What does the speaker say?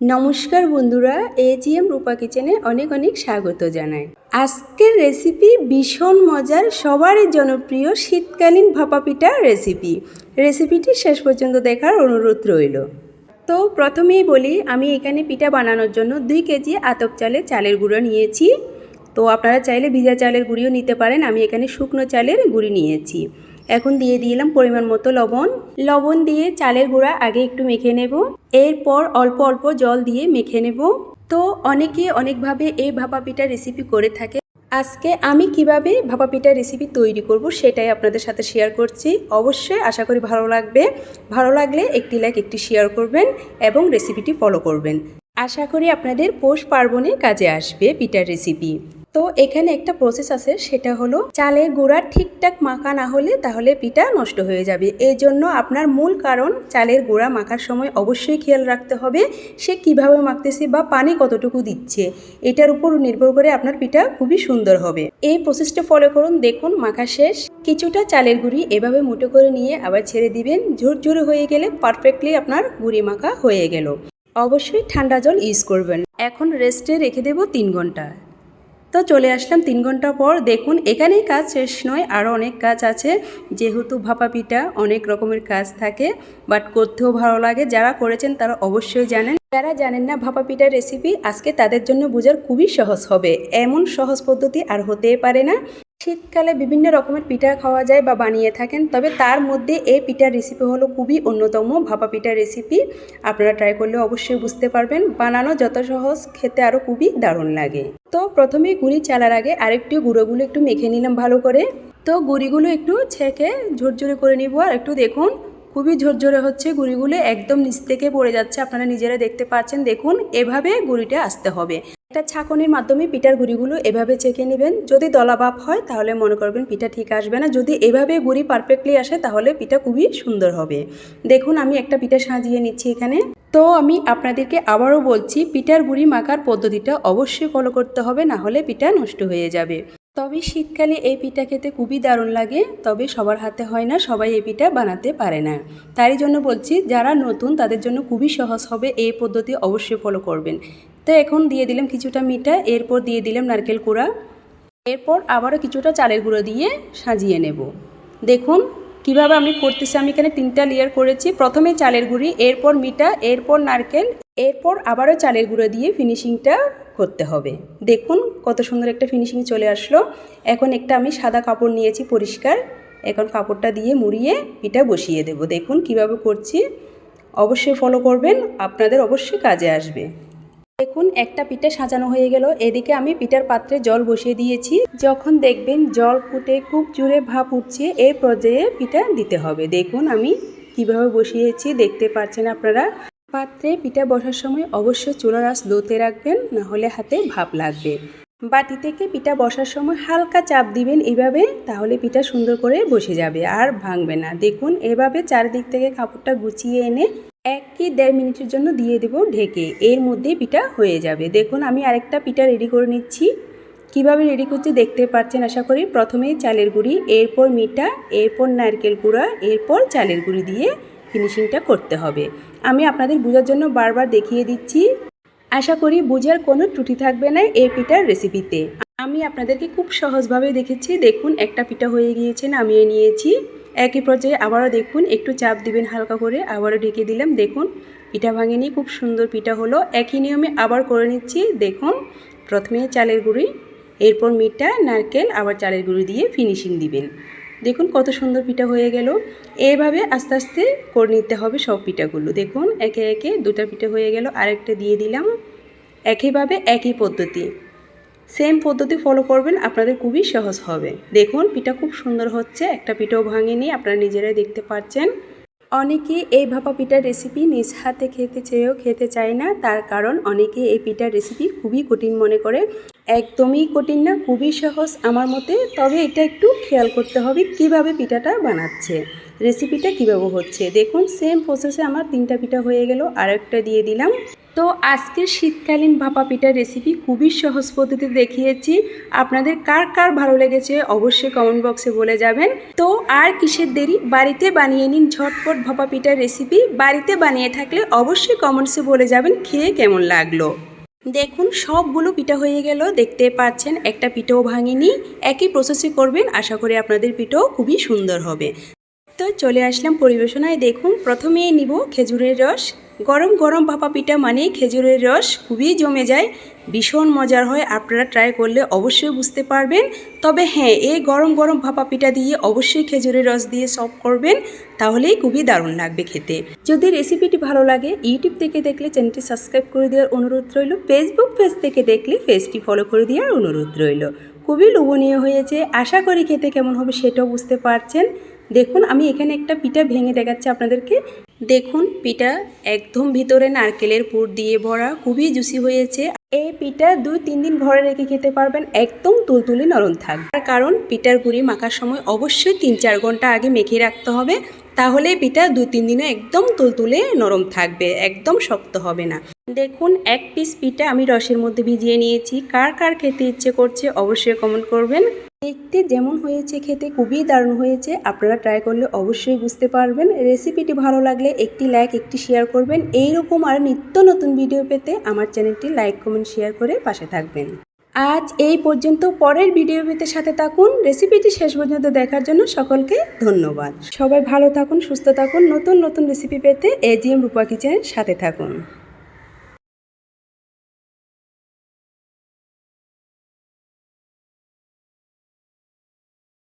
নমস্কার বন্ধুরা এজিএম রূপা কিচেনে অনেক অনেক স্বাগত জানাই। আজকের রেসিপি ভীষণ মজার, সবারই জনপ্রিয় শীতকালীন ভাপা পিঠা রেসিপি রেসিপিটি শেষ পর্যন্ত দেখার অনুরোধ রইল। তো প্রথমেই বলি, আমি এখানে পিঠা বানানোর জন্য দুই কেজি আতপ চালের চালের গুঁড়ো নিয়েছি। তো আপনারা চাইলে ভিজা চালের গুঁড়িও নিতে পারেন, আমি এখানে শুকনো চালের গুঁড়ি নিয়েছি। এখন দিয়ে দিলাম পরিমাণ মতো লবণ। লবণ দিয়ে চালের গুঁড়া আগে একটু মেখে নেব। এরপর অল্প অল্প জল দিয়ে মেখে নেব। তো অনেকে অনেকভাবে এই ভাপা পিঠা রেসিপি করে থাকে। আজকে আমি কীভাবে ভাপা পিঠা রেসিপি তৈরি করব সেটাই আপনাদের সাথে শেয়ার করছি। অবশ্যই আশা করি ভালো লাগবে। ভালো লাগলে একটি লাইক একটি শেয়ার করবেন এবং রেসিপিটি ফলো করবেন। আশা করি আপনাদের পৌষ পার্বণে কাজে আসবে পিঠার রেসিপি তো এখানে একটা প্রসেস আছে, সেটা হলো চালের গুঁড়া ঠিকঠাক মাখা না হলে তাহলে পিঠা নষ্ট হয়ে যাবে। এই জন্য আপনার মূল কারণ চালের গুঁড়া মাখার সময় অবশ্যই খেয়াল রাখতে হবে, সে কীভাবে মাখতেছে বা পানি কতটুকু দিচ্ছে। এটার উপর নির্ভর করে আপনার পিঠা খুবই সুন্দর হবে। এই প্রসেসটা ফলো করুন, দেখুন, মাখা শেষ। কিছুটা চালের গুঁড়ি এভাবে মুঠো করে নিয়ে আবার ছেড়ে দিবেন, ঝুরঝুরে হয়ে গেলে পারফেক্টলি আপনার গুঁড়ি মাখা হয়ে গেল। অবশ্যই ঠান্ডা জল ইউজ করবেন। এখন রেস্টে রেখে দেবো তিন ঘণ্টা। তো চলে আসলাম তিন ঘণ্টা পর। দেখুন, এখানেই কাজ শেষ নয় আরও অনেক কাজ আছে। যেহেতু ভাপা পিঠা অনেক রকমের কাজ থাকে বাট করতেও ভালো লাগে। যারা করেছেন তারা অবশ্যই জানেন। যারা জানেন না ভাপা পিঠার রেসিপি আজকে তাদের জন্য বোঝার খুবই সহজ হবে। এমন সহজ পদ্ধতি আর হতে পারে না। শীতকালে বিভিন্ন রকমের পিঠা খাওয়া যায় বা বানিয়ে থাকেন, তবে তার মধ্যে এই পিঠার রেসিপি হলো খুবই অন্যতম ভাপা পিঠার রেসিপি আপনারা ট্রাই করলে অবশ্যই বুঝতে পারবেন, বানানো যত সহজ, খেতে আরও খুবই দারুণ লাগে। তো প্রথমেই গুঁড়ি চালার আগে আরেকটি গুঁড়োগুলো একটু মেখে নিলাম ভালো করে। তো গুঁড়িগুলো একটু ছেঁকে ঝরঝরে করে নিব, আর একটু দেখুন, খুবই ঝরঝরে হচ্ছে গুঁড়িগুলো, একদম নিচ থেকে পড়ে যাচ্ছে, আপনারা নিজেরা দেখতে পাচ্ছেন। দেখুন, এভাবে গুঁড়িটা আসতে হবে। একটা ছাকনির মাধ্যমে পিঠার গুঁড়িগুলো এভাবে চেকে নেবেন। যদি দলাভাব হয়, তাহলে মনে করবেন পিঠা ঠিক আসবে না। যদি এভাবে গুঁড়ি পারফেক্টলি আসে, তাহলে পিঠা খুবই সুন্দর হবে। দেখুন, আমি একটা পিঠা সাজিয়ে নিচ্ছি এখানে। তো আমি আপনাদেরকে আবারও বলছি, পিঠার গুঁড়ি মাখার পদ্ধতিটা অবশ্যই ফলো করতে হবে, না হলে পিঠা নষ্ট হয়ে যাবে। তবে শীতকালে এই পিঠা খেতে খুবই দারুণ লাগে, তবে সবার হাতে হয় না, সবাই এই পিঠা বানাতে পারে না। তারই জন্য বলছি, যারা নতুন, তাদের জন্য খুবই সহজ হবে, এই পদ্ধতি অবশ্যই ফলো করবেন। তো এখন দিয়ে দিলাম কিছুটা মিঠা, এরপর দিয়ে দিলাম নারকেল কুড়া। এরপর আবারও কিছুটা চালের গুঁড়ো দিয়ে সাজিয়ে নেব। দেখুন কীভাবে আমি করতেছি, আমি এখানে তিনটা লেয়ার করেছি। প্রথমে চালের গুঁড়ি, এরপর মিঠা, এরপর নারকেল, এরপর আবারও চালের গুঁড়ো দিয়ে ফিনিশিংটা করতে হবে। দেখুন কত সুন্দর একটা ফিনিশিং চলে আসলো। এখন একটা আমি সাদা কাপড় নিয়েছি পরিষ্কার। এখন কাপড়টা দিয়ে মুড়িয়ে পিঠা বসিয়ে দেব। দেখুন কীভাবে করছি। অবশ্যই ফলো করবেন, আপনাদের অবশ্যই কাজে আসবে। দেখুন, একটা পিঠা সাজানো হয়ে গেল। এদিকে আমি পিঠার পাত্রে জল বসিয়ে দিয়েছি। যখন দেখবেন জল ফুটে খুব জোরে ভাপ উঠছে এই পর্যায়ে পিঠা দিতে হবে। দেখুন, আমি কীভাবে বসিয়েছি, দেখতে পাচ্ছেন আপনারা? পাত্রে পিঠা বসার সময় অবশ্যই চুলার আঁচ লোতে রাখবেন, না হলে হাতে ভাপ লাগবে। বাটি থেকে পিঠা বসার সময় হালকা চাপ দিবেন এভাবে, তাহলে পিঠা সুন্দর করে বসে যাবে আর ভাঙবে না। দেখুন, এভাবে চারিদিক থেকে কাপড়টা গুছিয়ে এনে এক কি দেড় মিনিটের জন্য দিয়ে দেব ঢেকে। এর মধ্যে পিঠা হয়ে যাবে। দেখুন, আমি আরেকটা পিঠা রেডি করে নিচ্ছি। কীভাবে রেডি করছি দেখতে পাচ্ছেন আশা করি। প্রথমেই চালের গুঁড়ি, এরপর মিঠা, এরপর নারকেল গুঁড়া, এরপর চালের গুঁড়ি দিয়ে ফিনিশিংটা করতে হবে। আমি আপনাদের বোঝার জন্য বারবার দেখিয়ে দিচ্ছি। আশা করি বোঝার কোনো ত্রুটি থাকবে না এই পিঠার রেসিপিতে আমি আপনাদেরকে খুব সহজভাবে দেখেছি। দেখুন, একটা পিঠা হয়ে গিয়েছে, নামিয়ে নিয়েছি। একই পর্যায়ে আবারও দেখুন, একটু চাপ দিবেন হালকা করে, আবারও ঢেকে দিলাম। দেখুন, পিঠা ভাঙেনি, খুব সুন্দর পিঠা হলো। একই নিয়মে আবার করে নিচ্ছি। দেখুন, প্রথমে চালের গুঁড়ি, এরপর মিঠা নারকেল, আবার চালের গুঁড়ি দিয়ে ফিনিশিং দিবেন। দেখুন, কত সুন্দর পিঠা হয়ে গেল। এভাবে আস্তে আস্তে করে নিতে হবে সব পিঠাগুলো। দেখুন, একে একে দুটা পিঠা হয়ে গেল। আরেকটা দিয়ে দিলাম। একইভাবে একই পদ্ধতি। সেম পদ্ধতি ফলো করবেন, আপনাদের খুবই সহজ হবে। দেখুন, পিঠা খুব সুন্দর হচ্ছে, একটা পিঠাও ভাঙেনি, আপনারা নিজেরাই দেখতে পাচ্ছেন। অনেকে এই ভাপা পিঠার রেসিপি নিজ হাতে খেতে চেয়েও খেতে চায় না, তার কারণ অনেকে এই পিঠার রেসিপি খুবই কঠিন মনে করে। একদমই কঠিন না, খুবই সহজ আমার মতে, তবে এটা একটু খেয়াল করতে হবে কীভাবে পিঠাটা বানাচ্ছে রেসিপিটা কীভাবে হচ্ছে। দেখুন সেম প্রসেসে আমার তিনটা পিঠা হয়ে গেল আর একটা দিয়ে দিলাম। তো আজকের শীতকালীন ভাপা পিঠার রেসিপি খুবই সহজ পদ্ধতিতে দেখিয়েছি। আপনাদের কার কার ভালো লেগেছে অবশ্যই কমেন্ট বক্সে বলে যাবেন। তো আর কিসের দেরি? বাড়িতে বানিয়ে নিন ঝটপট ভাপা পিঠার রেসিপি বাড়িতে বানিয়ে থাকলে অবশ্যই কমেন্টসে বলে যাবেন খেয়ে কেমন লাগল। দেখুন, সবগুলো পিঠা হয়ে গেল। দেখতে পাচ্ছেন, একটা পিঠাও ভাঙেনি। একই প্রসেসে করবেন। আশা করি আপনাদের পিঠাও খুবই সুন্দর হবে। তো চলে আসলাম পরিবেশনায়। দেখুন, প্রথমেই নিব খেজুরের রস। গরম গরম ভাপা পিঠা মানে খেজুরের রস খুবই জমে যায়। ভীষণ মজার হয়, আপনারা ট্রাই করলে অবশ্যই বুঝতে পারবেন। তবে হ্যাঁ এই গরম গরম ভাপা পিঠা দিয়ে অবশ্যই খেজুরের রস দিয়ে সব করবেন, তাহলেই খুবই দারুণ লাগবে খেতে। যদি রেসিপিটি ভালো লাগে ইউটিউব থেকে দেখলে চ্যানেলটি সাবস্ক্রাইব করে দেওয়ার অনুরোধ রইল ফেসবুক পেজ থেকে দেখলে পেজটি ফলো করে দেওয়ার অনুরোধ রইল। খুবই লোভনীয় হয়েছে, আশা করি খেতে কেমন হবে সেটাও বুঝতে পারছেন। দেখুন, আমি এখানে একটা পিঠা ভেঙে দেখাচ্ছি আপনাদেরকে। দেখুন, পিঠা একদম ভিতরে নারকেলের পুর দিয়ে ভরা, খুবই জুসি হয়েছে। এই পিঠা দুই তিন দিন ঘরে রেখে খেতে পারবেন, একদম তুলতুলে নরম থাকবে তার কারণ, পিঠার গুঁড়ি মাখার সময় অবশ্যই তিন চার ঘণ্টা আগে মেখে রাখতে হবে, তাহলে পিঠা দু তিন দিনে একদম তুলতুলে নরম থাকবে, একদম শক্ত হবে না। দেখুন, এক পিস পিঠা আমি রসের মধ্যে ভিজিয়ে নিয়েছি। কার কার খেতে ইচ্ছে করছে অবশ্যই কমেন্ট করবেন। দেখতে যেমন হয়েছে, খেতে খুবই দারুণ হয়েছে। আপনারা ট্রাই করলে অবশ্যই বুঝতে পারবেন। রেসিপিটি ভালো লাগলে একটি লাইক একটি শেয়ার করবেন। এইরকম আর নিত্য নতুন ভিডিও পেতে আমার চ্যানেলটি লাইক কমেন্ট শেয়ার করে পাশে থাকবেন। আজ এই পর্যন্ত। পরের ভিডিও পেতে সাথে থাকুন। রেসিপিটি শেষ পর্যন্ত দেখার জন্য সকলকে ধন্যবাদ। সবাই ভালো থাকুন, সুস্থ থাকুন। নতুন নতুন রেসিপি পেতে এজিএম রূপা কিচেনের সাথে থাকুন।